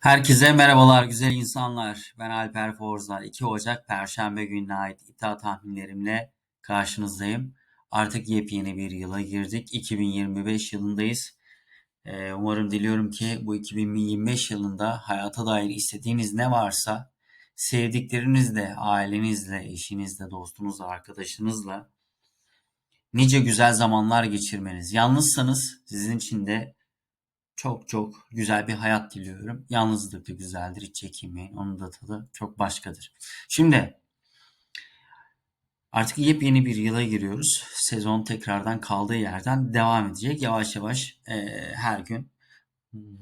Herkese merhabalar güzel insanlar. Ben Alper Forzlar. 2 Ocak Perşembe gününe ait iddia tahminlerimle karşınızdayım. Artık yepyeni bir yıla girdik. 2025 yılındayız. Ee, umarım diliyorum ki bu 2025 yılında hayata dair istediğiniz ne varsa sevdiklerinizle, ailenizle, eşinizle, dostunuzla, arkadaşınızla nice güzel zamanlar geçirmeniz. Yalnızsanız sizin için de çok çok güzel bir hayat diliyorum. Yalnızlık da güzeldir. Hiç çekinmeyin. Onun da tadı çok başkadır. Şimdi artık yepyeni bir yıla giriyoruz. Sezon tekrardan kaldığı yerden devam edecek. Yavaş yavaş e, her gün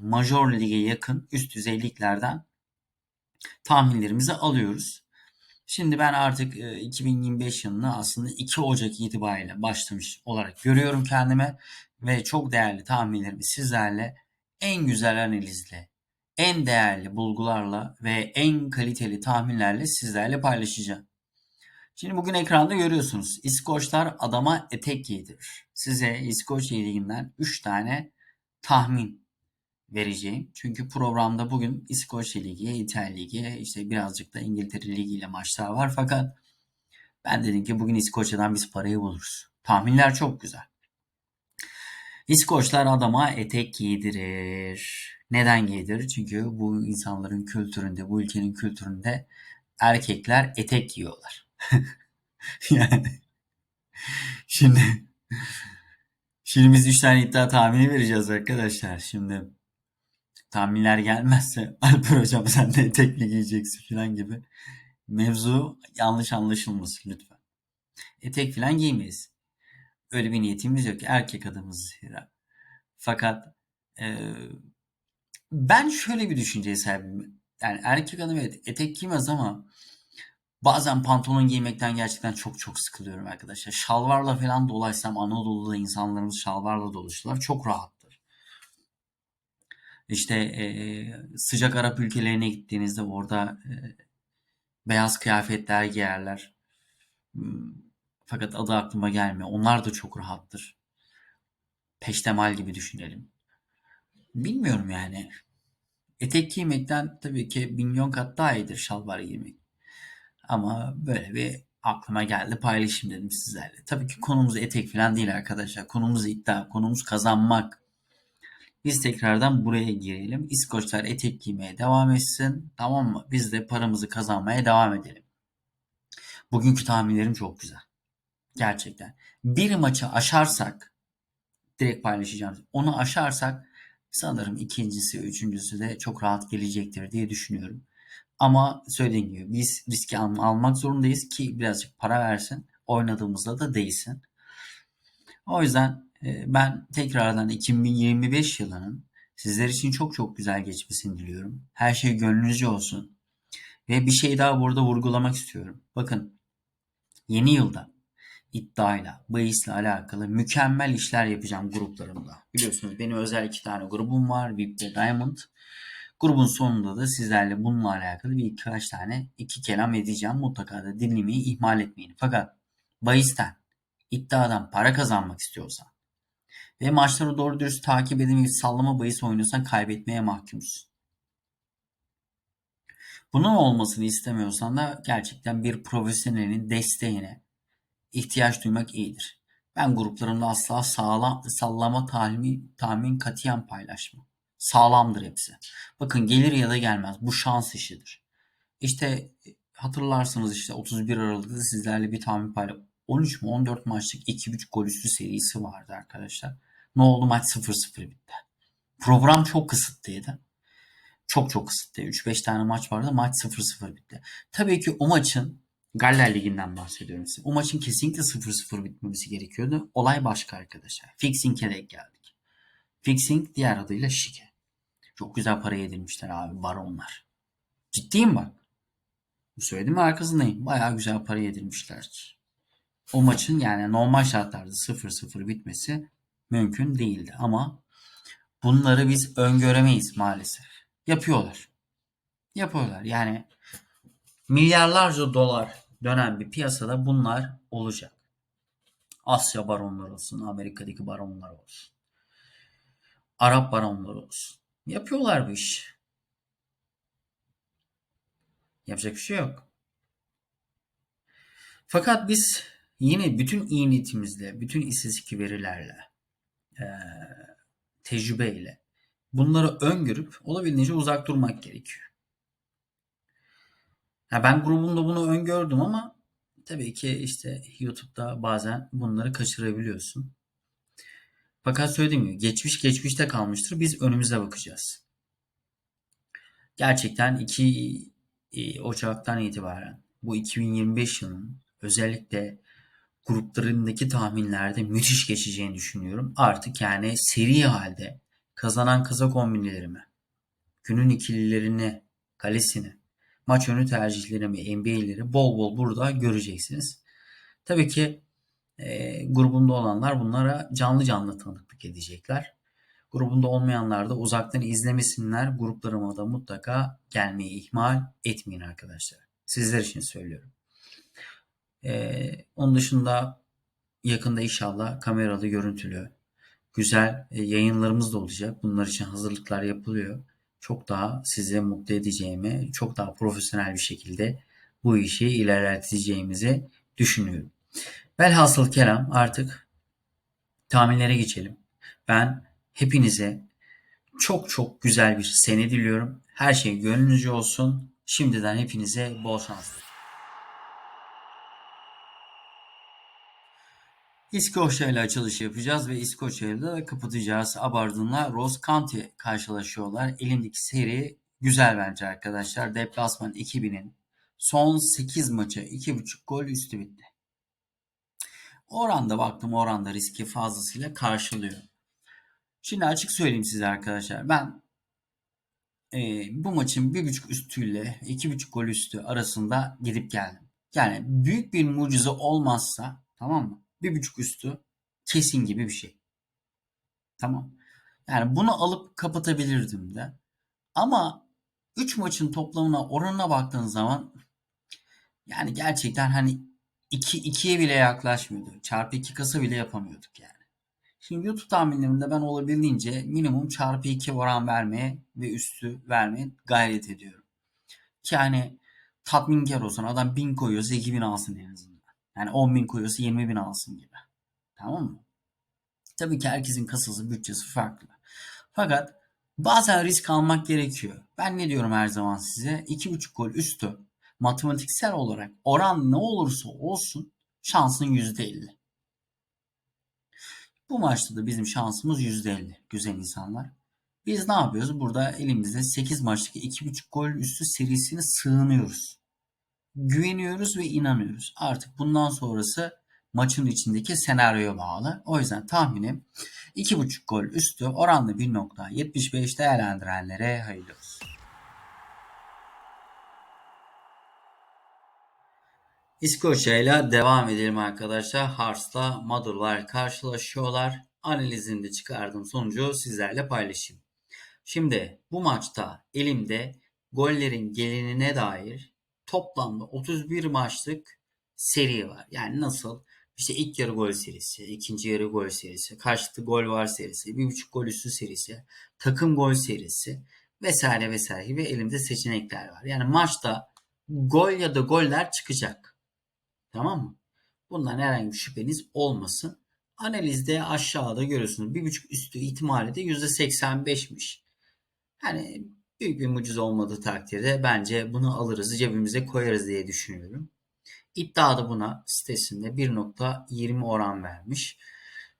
Major Lig'e yakın üst düzey liglerden tahminlerimizi alıyoruz. Şimdi ben artık e, 2025 yılını aslında 2 Ocak itibariyle başlamış olarak görüyorum kendime ve çok değerli tahminlerimi sizlerle en güzel analizle, en değerli bulgularla ve en kaliteli tahminlerle sizlerle paylaşacağım. Şimdi bugün ekranda görüyorsunuz. İskoçlar adama etek giydirir. Size İskoç Ligi'nden 3 tane tahmin vereceğim. Çünkü programda bugün İskoç Ligi, İtalya Ligi, işte birazcık da İngiltere Ligi ile maçlar var. Fakat ben dedim ki bugün İskoçya'dan biz parayı buluruz. Tahminler çok güzel. İskoçlar adama etek giydirir. Neden giydirir? Çünkü bu insanların kültüründe, bu ülkenin kültüründe erkekler etek giyiyorlar. yani şimdi şimdi biz 3 tane iddia tahmini vereceğiz arkadaşlar. Şimdi tahminler gelmezse Alper hocam sen de etekli giyeceksin falan gibi mevzu yanlış anlaşılmasın lütfen. Etek falan giymeyiz. Öyle bir niyetimiz yok. Erkek adamız zira. Fakat e, ben şöyle bir düşünceye sahibim. Yani erkek adam evet etek giymez ama bazen pantolon giymekten gerçekten çok çok sıkılıyorum arkadaşlar. Şalvarla falan dolaşsam Anadolu'da insanlarımız şalvarla dolaşırlar. Çok rahattır. İşte e, sıcak Arap ülkelerine gittiğinizde orada e, beyaz kıyafetler giyerler. Fakat adı aklıma gelmiyor. Onlar da çok rahattır. Peştemal gibi düşünelim. Bilmiyorum yani. Etek giymekten tabii ki milyon kat daha iyidir şalvar giymek. Ama böyle bir aklıma geldi paylaşayım dedim sizlerle. Tabii ki konumuz etek falan değil arkadaşlar. Konumuz iddia, konumuz kazanmak. Biz tekrardan buraya girelim. İskoçlar etek giymeye devam etsin. Tamam mı? Biz de paramızı kazanmaya devam edelim. Bugünkü tahminlerim çok güzel. Gerçekten. Bir maçı aşarsak direkt paylaşacağım. Onu aşarsak sanırım ikincisi, üçüncüsü de çok rahat gelecektir diye düşünüyorum. Ama söylediğim gibi biz riski al- almak zorundayız ki birazcık para versin. Oynadığımızda da değsin. O yüzden e, ben tekrardan 2025 yılının sizler için çok çok güzel geçmesini diliyorum. Her şey gönlünüzce olsun. Ve bir şey daha burada vurgulamak istiyorum. Bakın yeni yılda iddiayla, bahisle alakalı mükemmel işler yapacağım gruplarımda. Biliyorsunuz benim özel iki tane grubum var. VIP ve Diamond. Grubun sonunda da sizlerle bununla alakalı bir birkaç tane iki kelam edeceğim. Mutlaka da dinlemeyi ihmal etmeyin. Fakat bahisten, iddiadan para kazanmak istiyorsan ve maçları doğru dürüst takip edemeyip sallama bahis oynuyorsan kaybetmeye mahkumsun. Bunun olmasını istemiyorsan da gerçekten bir profesyonelin desteğine ihtiyaç duymak iyidir. Ben gruplarımda asla sağlam, sallama tahmin, tahmin katiyen paylaşmam. Sağlamdır hepsi. Bakın gelir ya da gelmez. Bu şans işidir. İşte hatırlarsınız işte 31 Aralık'ta sizlerle bir tahmin paylaştım. 13 mu 14 maçlık 2-3 gol üstü serisi vardı arkadaşlar. Ne oldu maç 0-0 bitti. Program çok kısıtlıydı. Çok çok kısıtlı. 3-5 tane maç vardı. Maç 0-0 bitti. Tabii ki o maçın Galler Ligi'nden bahsediyorum size. O maçın kesinlikle 0-0 bitmemesi gerekiyordu. Olay başka arkadaşlar. Fixing'e denk geldik. Fixing diğer adıyla şike. Çok güzel para yedirmişler abi baronlar. Ciddiyim bak. Bu söylediğim arkasındayım. Bayağı güzel para yedirmişler. O maçın yani normal şartlarda 0-0 bitmesi mümkün değildi. Ama bunları biz öngöremeyiz maalesef. Yapıyorlar. Yapıyorlar. Yani milyarlarca dolar dönen bir piyasada bunlar olacak. Asya baronları olsun, Amerika'daki baronlar olsun. Arap baronları olsun. Yapıyorlar bu iş. Yapacak bir şey yok. Fakat biz yine bütün iyi niyetimizle, bütün istatistik verilerle, tecrübeyle bunları öngörüp olabildiğince uzak durmak gerekiyor. Ya ben grubumda bunu öngördüm ama tabii ki işte YouTube'da bazen bunları kaçırabiliyorsun. Fakat söylediğim gibi geçmiş geçmişte kalmıştır. Biz önümüze bakacağız. Gerçekten 2 e, Ocak'tan itibaren bu 2025 yılının özellikle gruplarındaki tahminlerde müthiş geçeceğini düşünüyorum. Artık yani seri halde kazanan kasa kombinlerimi, günün ikililerini, kalesini, maç önü tercihlerimi, NBA'leri bol bol burada göreceksiniz. Tabii ki e, grubunda olanlar bunlara canlı canlı tanıklık edecekler. Grubunda olmayanlar da uzaktan izlemesinler. Gruplarıma da mutlaka gelmeyi ihmal etmeyin arkadaşlar. Sizler için söylüyorum. Ee, onun dışında yakında inşallah kameralı görüntülü güzel e, yayınlarımız da olacak. Bunlar için hazırlıklar yapılıyor. Çok daha size mutlu edeceğimi, çok daha profesyonel bir şekilde bu işi ilerleteceğimizi düşünüyorum. Velhasıl kelam artık tahminlere geçelim. Ben hepinize çok çok güzel bir sene diliyorum. Her şey gönlünüzce olsun. Şimdiden hepinize bol şans. İskoçya ile açılış yapacağız ve İskoçya ile de kapatacağız. Aberdeen'la Ross County karşılaşıyorlar. Elindeki seri güzel bence arkadaşlar. Deplasman 2000'in son 8 maçı 2.5 gol üstü bitti. Oranda baktım oranda riski fazlasıyla karşılıyor. Şimdi açık söyleyeyim size arkadaşlar. Ben e, bu maçın bir buçuk üstüyle iki buçuk gol üstü arasında gidip geldim. Yani büyük bir mucize olmazsa tamam mı? Bir buçuk üstü kesin gibi bir şey. Tamam. Yani bunu alıp kapatabilirdim de. Ama 3 maçın toplamına oranına baktığın zaman yani gerçekten hani 2 2'ye bile yaklaşmıyordu. Çarpı 2 kasa bile yapamıyorduk yani. Şimdi YouTube tahminlerimde ben olabildiğince minimum çarpı 2 oran vermeye ve üstü vermeye gayret ediyorum. Ki hani tatminkar olsun. Adam 1000 koyuyorsa 2000 alsın en azından. Yani 10 bin koyuyorsa 20 bin alsın gibi. Tamam mı? Tabii ki herkesin kasası, bütçesi farklı. Fakat bazen risk almak gerekiyor. Ben ne diyorum her zaman size? 2,5 gol üstü matematiksel olarak oran ne olursa olsun şansın %50. Bu maçta da bizim şansımız %50 güzel insanlar. Biz ne yapıyoruz? Burada elimizde 8 maçlık 2,5 gol üstü serisini sığınıyoruz. Güveniyoruz ve inanıyoruz. Artık bundan sonrası maçın içindeki senaryoya bağlı. O yüzden tahminim 2,5 gol üstü oranlı 1.75 değerlendirenlere hayırlı olsun. İskoçya ile devam edelim arkadaşlar. Hearts'la Motherwell karşılaşıyorlar. Analizinde çıkardığım sonucu sizlerle paylaşayım. Şimdi bu maçta elimde gollerin gelinine dair toplamda 31 maçlık seri var. Yani nasıl? İşte ilk yarı gol serisi, ikinci yarı gol serisi, karşılıklı gol var serisi, bir buçuk gol üstü serisi, takım gol serisi vesaire vesaire gibi elimde seçenekler var. Yani maçta gol ya da goller çıkacak. Tamam mı? Bundan herhangi bir şüpheniz olmasın. Analizde aşağıda görüyorsunuz. Bir buçuk üstü ihtimali de %85'miş. Yani büyük bir mucize olmadığı takdirde bence bunu alırız cebimize koyarız diye düşünüyorum. İddia da buna sitesinde 1.20 oran vermiş.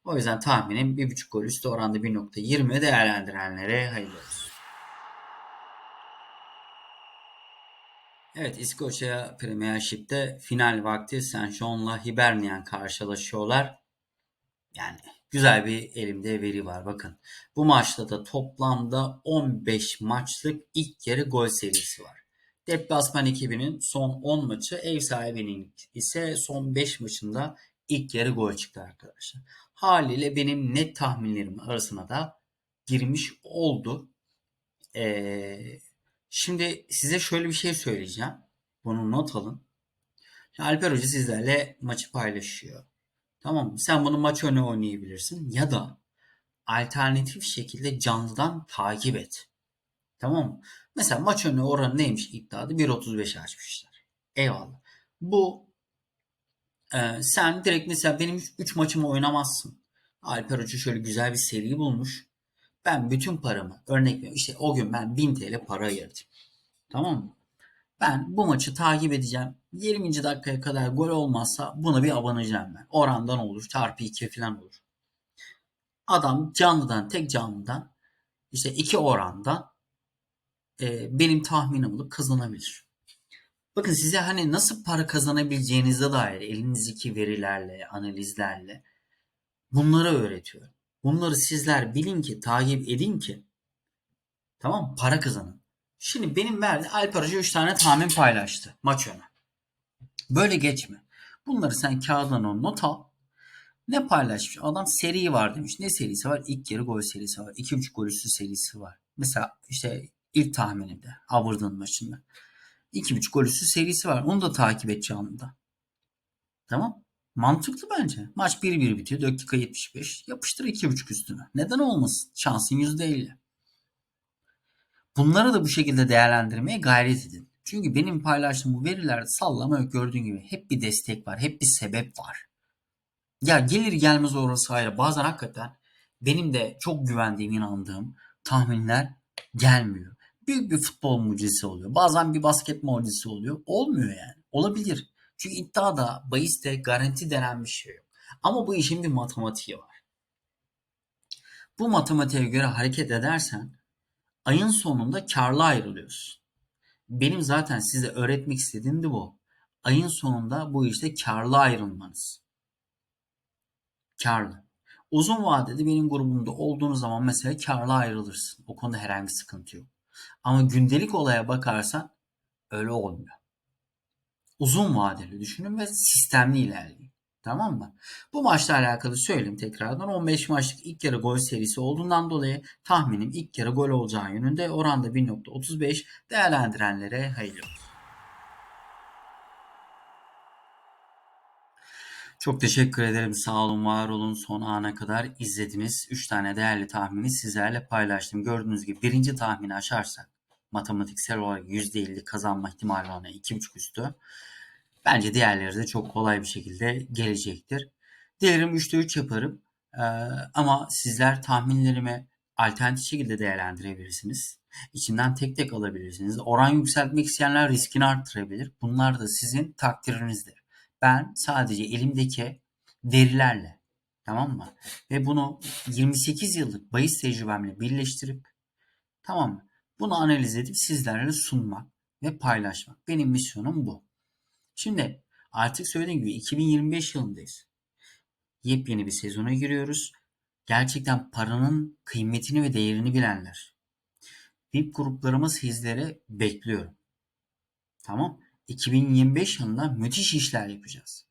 O yüzden tahminim 1.5 gol üstü oranda 1.20 değerlendirenlere hayırlı olsun. Evet İskoçya Premiership'te final vakti St. John'la Hibernian karşılaşıyorlar. Yani güzel bir elimde veri var bakın. Bu maçta da toplamda 15 maçlık ilk yarı gol serisi var. Deplasman ekibinin son 10 maçı, ev sahibinin ise son 5 maçında ilk yarı gol çıktı arkadaşlar. Haliyle benim net tahminlerim arasına da girmiş oldu. Ee, şimdi size şöyle bir şey söyleyeceğim. Bunu not alın. Alper Hoca sizlerle maçı paylaşıyor. Tamam? Sen bunu maç önü oynayabilirsin ya da alternatif şekilde canlıdan takip et. Tamam mı? Mesela maç önü oranı neymiş iddiada? 1.35 açmışlar. Eyvallah. Bu e, sen direkt mesela benim 3 maçımı oynamazsın. Alper Hoca şöyle güzel bir seri bulmuş. Ben bütün paramı örnek veriyorum. İşte o gün ben 1000 TL para ayırdım. Tamam mı? Ben bu maçı takip edeceğim. 20. dakikaya kadar gol olmazsa buna bir abanacağım ben. Orandan olur. Çarpı 2 falan olur. Adam canlıdan tek canlıdan işte iki oranda e, benim tahminim bulup kazanabilir. Bakın size hani nasıl para kazanabileceğinize dair elinizdeki verilerle, analizlerle bunları öğretiyorum. Bunları sizler bilin ki, takip edin ki tamam para kazanın. Şimdi benim verdi Alper Hoca 3 tane tahmin paylaştı maç önü. Böyle geçme. Bunları sen kağıdına not al. Ne paylaşmış? Adam seri var demiş. Ne serisi var? İlk yarı gol serisi var. 2.5 gol üstü serisi var. Mesela işte ilk tahmininde Aberdeen maçında. 2.5 gol üstü serisi var. Onu da takip et canlıda. Tamam. Mantıklı bence. Maç 1-1 bitiyor. Dakika 75. Yapıştır 2.5 üstüne. Neden olmasın? Şansın %50. Bunları da bu şekilde değerlendirmeye gayret edin. Çünkü benim paylaştığım bu verilerde sallama yok gördüğün gibi. Hep bir destek var. Hep bir sebep var. Ya gelir gelmez orası ayrı. Bazen hakikaten benim de çok güvendiğim, inandığım tahminler gelmiyor. Büyük bir futbol mucizesi oluyor. Bazen bir basket mucizesi oluyor. Olmuyor yani. Olabilir. Çünkü iddiada, bahiste garanti denen bir şey yok. Ama bu işin bir matematiği var. Bu matematiğe göre hareket edersen ayın sonunda karlı ayrılıyorsun. Benim zaten size öğretmek istediğim de bu. Ayın sonunda bu işte karlı ayrılmanız. Karlı. Uzun vadede benim grubumda olduğunuz zaman mesela karlı ayrılırsın. O konuda herhangi bir sıkıntı yok. Ama gündelik olaya bakarsan öyle olmuyor. Uzun vadeli düşünün ve sistemli ilerleyin. Tamam mı? Bu maçla alakalı söyleyeyim tekrardan. 15 maçlık ilk yarı gol serisi olduğundan dolayı tahminim ilk yarı gol olacağı yönünde. Oranda 1.35 değerlendirenlere hayırlı olsun. Çok teşekkür ederim. Sağ olun, var olun. Son ana kadar izlediniz. 3 tane değerli tahmini sizlerle paylaştım. Gördüğünüz gibi birinci tahmini aşarsak matematiksel olarak %50 kazanma ihtimali oranı 2.5 üstü. Bence diğerleri de çok kolay bir şekilde gelecektir. Dilerim 3'te 3 yaparım. Ee, ama sizler tahminlerimi alternatif şekilde değerlendirebilirsiniz. İçinden tek tek alabilirsiniz. Oran yükseltmek isteyenler riskini arttırabilir. Bunlar da sizin takdirinizdir. Ben sadece elimdeki verilerle tamam mı? Ve bunu 28 yıllık bahis tecrübemle birleştirip tamam mı? Bunu analiz edip sizlerle sunmak ve paylaşmak. Benim misyonum bu. Şimdi artık söylediğim gibi 2025 yılındayız. Yepyeni bir sezona giriyoruz. Gerçekten paranın kıymetini ve değerini bilenler. VIP gruplarımı sizlere bekliyorum. Tamam. 2025 yılında müthiş işler yapacağız.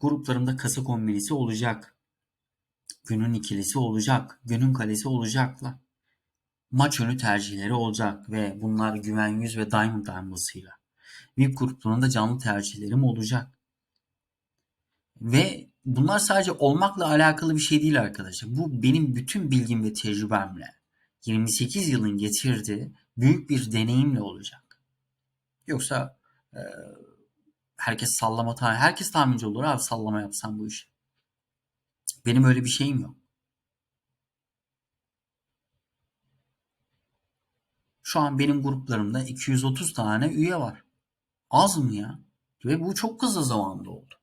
Gruplarımda kasa kombinisi olacak. Günün ikilisi olacak. Günün kalesi olacaklar. Maç önü tercihleri olacak ve bunlar güven yüz ve diamond damlasıyla. VIP gruplarında canlı tercihlerim olacak. Ve bunlar sadece olmakla alakalı bir şey değil arkadaşlar. Bu benim bütün bilgim ve tecrübemle 28 yılın getirdiği büyük bir deneyimle olacak. Yoksa e, herkes sallama tahmin, herkes tahminci olur abi sallama yapsam bu işi. Benim öyle bir şeyim yok. Şu an benim gruplarımda 230 tane üye var. Az mı ya? Ve bu çok kısa zamanda oldu.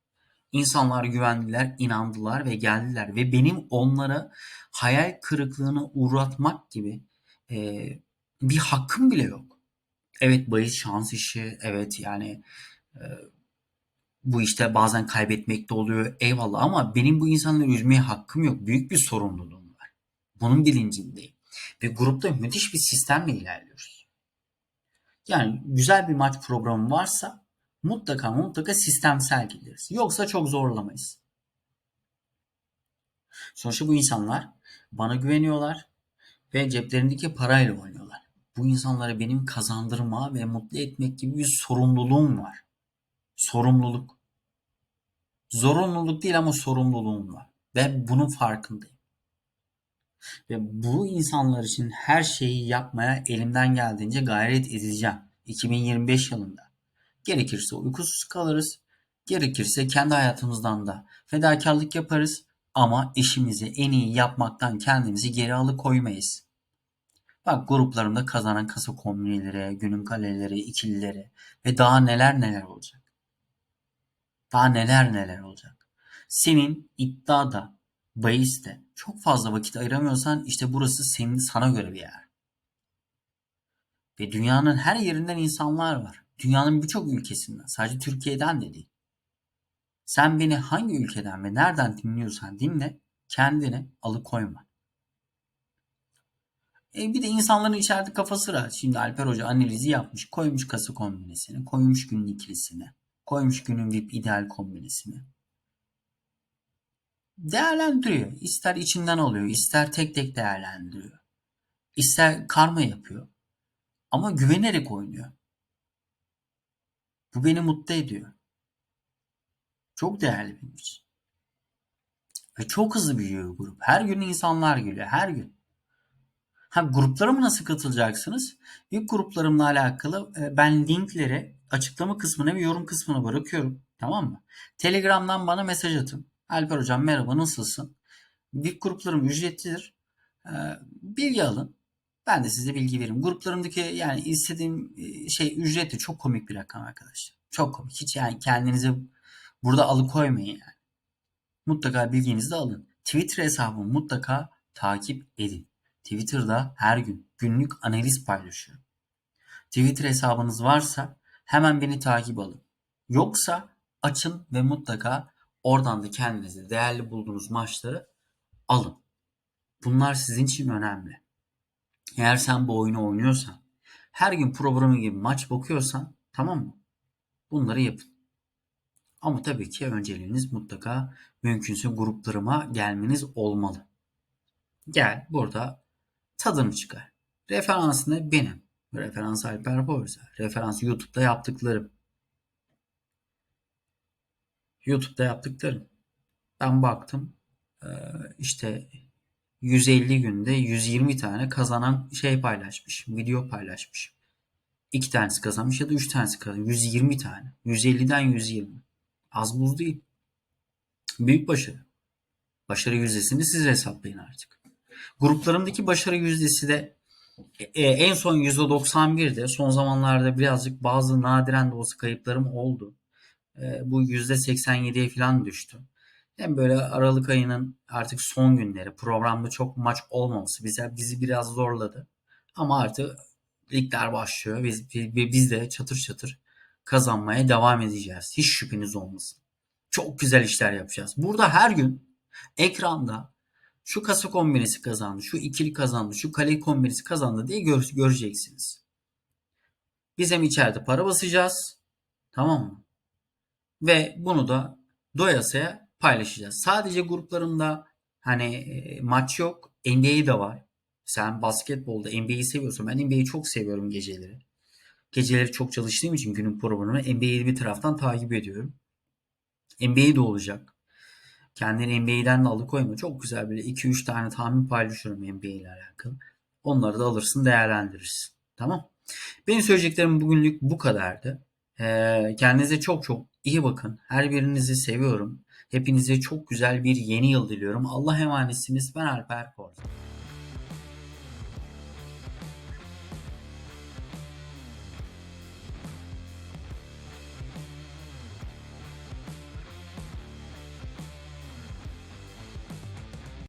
İnsanlar güvendiler, inandılar ve geldiler. Ve benim onlara hayal kırıklığına uğratmak gibi e, bir hakkım bile yok. Evet bahis şans işi. Evet yani e, bu işte bazen kaybetmek de oluyor. Eyvallah ama benim bu insanları üzmeye hakkım yok. Büyük bir sorumluluğum var. Bunun bilincindeyim. Ve grupta müthiş bir sistemle ilerliyoruz. Yani güzel bir maç programı varsa mutlaka mutlaka sistemsel gideriz. Yoksa çok zorlamayız. Sonuçta bu insanlar bana güveniyorlar ve ceplerindeki parayla oynuyorlar. Bu insanlara benim kazandırma ve mutlu etmek gibi bir sorumluluğum var. Sorumluluk. Zorunluluk değil ama sorumluluğum var. Ve bunun farkındayım. Ve bu insanlar için her şeyi yapmaya elimden geldiğince gayret edeceğim. 2025 yılında. Gerekirse uykusuz kalırız. Gerekirse kendi hayatımızdan da fedakarlık yaparız. Ama işimizi en iyi yapmaktan kendimizi geri alıkoymayız. Bak gruplarımda kazanan kasa kombineleri, günün kaleleri, ikilileri ve daha neler neler olacak. Daha neler neler olacak. Senin iddiada, bahiste çok fazla vakit ayıramıyorsan işte burası senin sana göre bir yer. Ve dünyanın her yerinden insanlar var. Dünyanın birçok ülkesinden. Sadece Türkiye'den de değil. Sen beni hangi ülkeden ve nereden dinliyorsan dinle, kendini alıkoyma. E bir de insanların içeride kafası rahat. Şimdi Alper Hoca analizi yapmış. Koymuş kasa kombinesini, koymuş günün ikilisini, koymuş günün VIP ideal kombinesini. Değerlendiriyor. İster içinden alıyor, ister tek tek değerlendiriyor. İster karma yapıyor. Ama güvenerek oynuyor. Bu beni mutlu ediyor. Çok değerli benim. Ve çok hızlı büyüyor grup. Her gün insanlar geliyor. Her gün. Ha gruplara nasıl katılacaksınız? İlk gruplarımla alakalı e, ben linkleri açıklama kısmına ve yorum kısmına bırakıyorum. Tamam mı? Telegram'dan bana mesaj atın. Alper hocam merhaba nasılsın? VIP gruplarım ücretlidir. E, bilgi alın. Ben de size bilgi veririm. Gruplarımdaki yani istediğim e, şey ücretli. Çok komik bir rakam arkadaşlar. Çok komik. Hiç yani kendinizi burada alıkoymayın yani. Mutlaka bilginizi de alın. Twitter hesabımı mutlaka takip edin. Twitter'da her gün günlük analiz paylaşıyorum. Twitter hesabınız varsa hemen beni takip alın. Yoksa açın ve mutlaka oradan da kendinize değerli bulduğunuz maçları alın. Bunlar sizin için önemli. Eğer sen bu oyunu oynuyorsan, her gün programı gibi maç bakıyorsan tamam mı? Bunları yapın. Ama tabii ki önceliğiniz mutlaka mümkünse gruplarıma gelmeniz olmalı. Gel burada tadını çıkar. Referans ne? Benim. Referans Alper Borsa. Referans YouTube'da yaptıklarım. YouTube'da yaptıklarım. Ben baktım işte 150 günde 120 tane kazanan şey paylaşmış. Video paylaşmış. 2 tanesi kazanmış ya da 3 tanesi kazanmış. 120 tane. 150'den 120. Az buz değil. Büyük başarı. Başarı yüzdesini siz hesaplayın artık. Gruplarımdaki başarı yüzdesi de e, en son %91'de. Son zamanlarda birazcık bazı nadiren de olsa kayıplarım oldu. E, bu %87'ye falan düştü. Hem böyle Aralık ayının artık son günleri programda çok maç olmaması bize bizi biraz zorladı. Ama artık ligler başlıyor. Biz, biz de çatır çatır kazanmaya devam edeceğiz. Hiç şüpheniz olmasın. Çok güzel işler yapacağız. Burada her gün ekranda şu kasa kombinesi kazandı, şu ikili kazandı, şu kale kombinesi kazandı diye gör, göreceksiniz. Biz hem içeride para basacağız. Tamam mı? Ve bunu da doyasıya paylaşacağız. Sadece gruplarında hani e, maç yok. NBA de var. Sen basketbolda NBA'yi seviyorsun. Ben NBA'yi çok seviyorum geceleri. Geceleri çok çalıştığım için günün programını NBA'yi bir taraftan takip ediyorum. NBA de olacak. Kendini NBA'den de alıkoyma. Çok güzel böyle 2-3 tane tahmin paylaşıyorum NBA ile alakalı. Onları da alırsın değerlendirirsin. Tamam. Benim söyleyeceklerim bugünlük bu kadardı. Ee, kendinize çok çok iyi bakın. Her birinizi seviyorum. Hepinize çok güzel bir yeni yıl diliyorum. Allah emanetsiniz. Ben Alper Korsan.